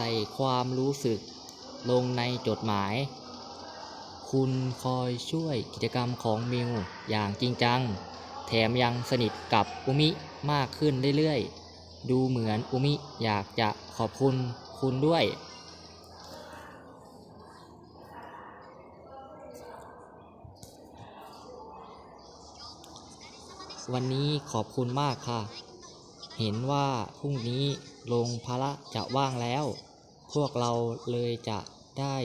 ใส่ความรู้สึก ลงในจดหมาย คุณคอยช่วยกิจกรรมของมิวอย่างจริงจัง แถมยังสนิทกับอุมิมากขึ้นเรื่อยๆ ดูเหมือนอุมิอยากจะขอบคุณคุณด้วย วันนี้ขอบคุณมากค่ะ เห็นว่าพรุ่งนี้โรงพละจะว่างแล้ว พวกเราเลยจะได้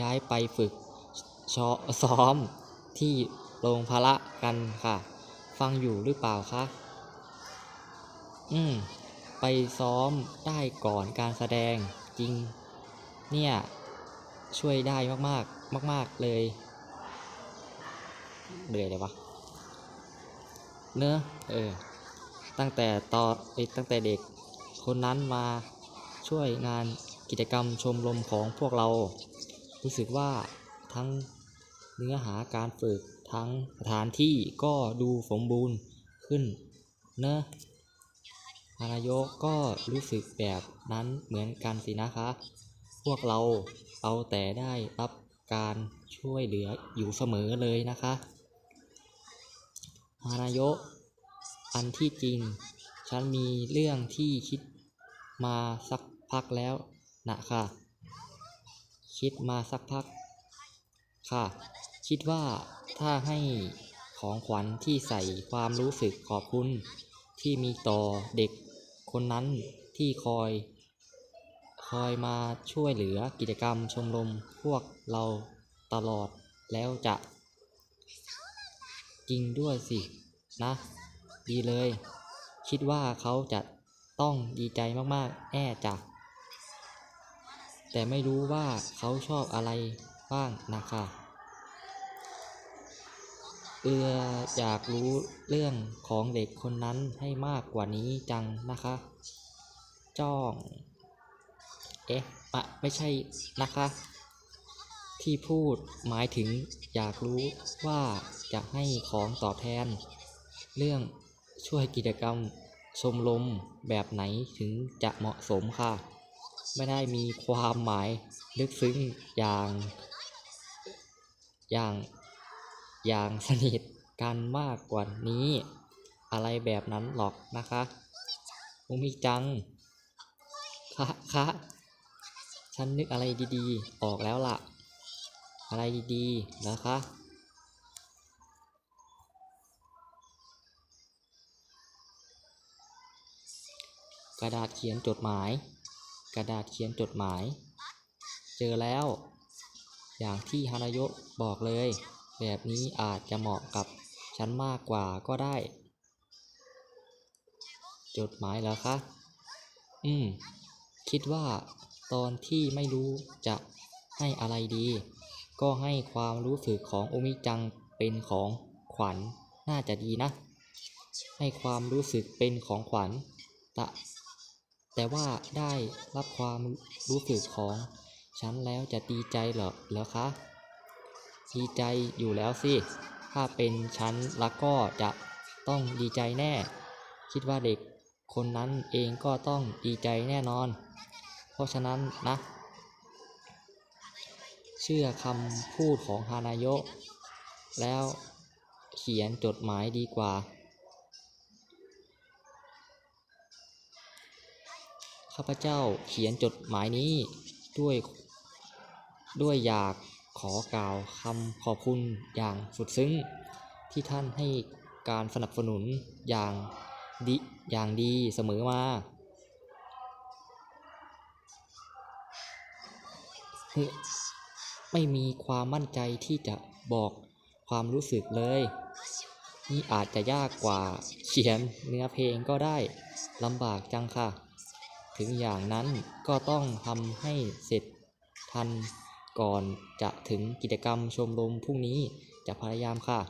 ย้ายไปฝึกชอซ้อมที่โรงพละกันค่ะ ฟังอยู่หรือเปล่าคะ อืม ไปซ้อมได้ก่อนการแสดงจริง เนี่ย ช่วยได้มากๆ มาก ๆ เลยเบื่อเลยวะเนอะเออ ตั้งแต่ตอนตั้งแต่เด็ก คนนั้นมาช่วยงาน กิจกรรมชมรมของพวกเรา รู้สึกว่าทั้งเนื้อหาการฝึกทั้งสถานที่ก็ดูสมบูรณ์ขึ้นเนอะฮารายกก็รู้สึกแบบนั้นเหมือนกันสินะคะ พวกเราเอาแต่ได้รับการช่วยเหลืออยู่เสมอเลยนะคะฮารายกอันที่จริง ฉันมีเรื่องที่คิดมาสักพักแล้ว นะค่ะ คิดมาสักพัก ค่ะ คิดว่าถ้าให้ของขวัญที่ใส่ความรู้สึกขอบคุณ ที่มีต่อเด็กคนนั้นที่คอย คอยมาช่วยเหลือกิจกรรมชมรมพวกเราตลอดแล้วจะ จริงด้วยสิ นะ ดีเลย คิดว่าเขาจะต้องดีใจมาก ๆ แน่จ้ะ แต่ไม่รู้ว่าเขาชอบอะไรบ้างนะคะเอืออยากรู้เรื่องของเด็กคนนั้นให้มากกว่านี้จังนะคะ จ้อง เอ๊ะอะไม่ใช่นะคะ ที่พูดหมายถึงอยากรู้ว่าจะให้ของตอบแทน เรื่องช่วยกิจกรรมชมรมแบบไหนถึงจะเหมาะสมค่ะ ไม่ได้มีความหมายลึกซึ้งอย่าง อย่างอย่างสนิทกันมากกว่านี้ อะไรแบบนั้นหรอกนะคะมุมิจังคะคะฉันนึกอะไรดีๆ ออกแล้วล่ะ อะไรดีๆนะคะกระดาษเขียนจดหมาย กระดาษเขียนจดหมาย เจอแล้ว อย่างที่ฮานาโยะบอกเลย แบบนี้อาจจะเหมาะกับฉันมากกว่าก็ได้ จดหมายเหรอคะ อืม คิดว่าตอนที่ไม่รู้จะให้อะไรดี ก็ให้ความรู้สึกของโอมิจังเป็นของขวัญน่าจะดีนะ ให้ความรู้สึกเป็นของขวัญต่ แต่ว่าได้รับความรู้สึกของฉันแล้วจะดีใจเหรอเหรอคะ ดีใจอยู่แล้วสิ ถ้าเป็นฉันแล้วก็จะต้องดีใจแน่ คิดว่าเด็กคนนั้นเองก็ต้องดีใจแน่นอน เพราะฉะนั้นนะ เชื่อคำพูดของฮานาโยแล้วเขียนจดหมายดีกว่า ข้าพเจ้าเขียนจดหมายนี้ด้วยด้วยอยากขอกล่าวคำขอบคุณอย่างสุดซึ้ง ที่ท่านให้การสนับสนุนอย่างดีอย่างดีเสมอมา ไม่มีความมั่นใจที่จะบอกความรู้สึกเลย นี่อาจจะยากกว่าเขียนเนื้อเพลงก็ได้ลำบากจังค่ะ ถึงอย่างนั้นก็ต้องทำให้เสร็จทันก่อนจะถึงกิจกรรมชมรมพรุ่งนี้จะพยายามค่ะ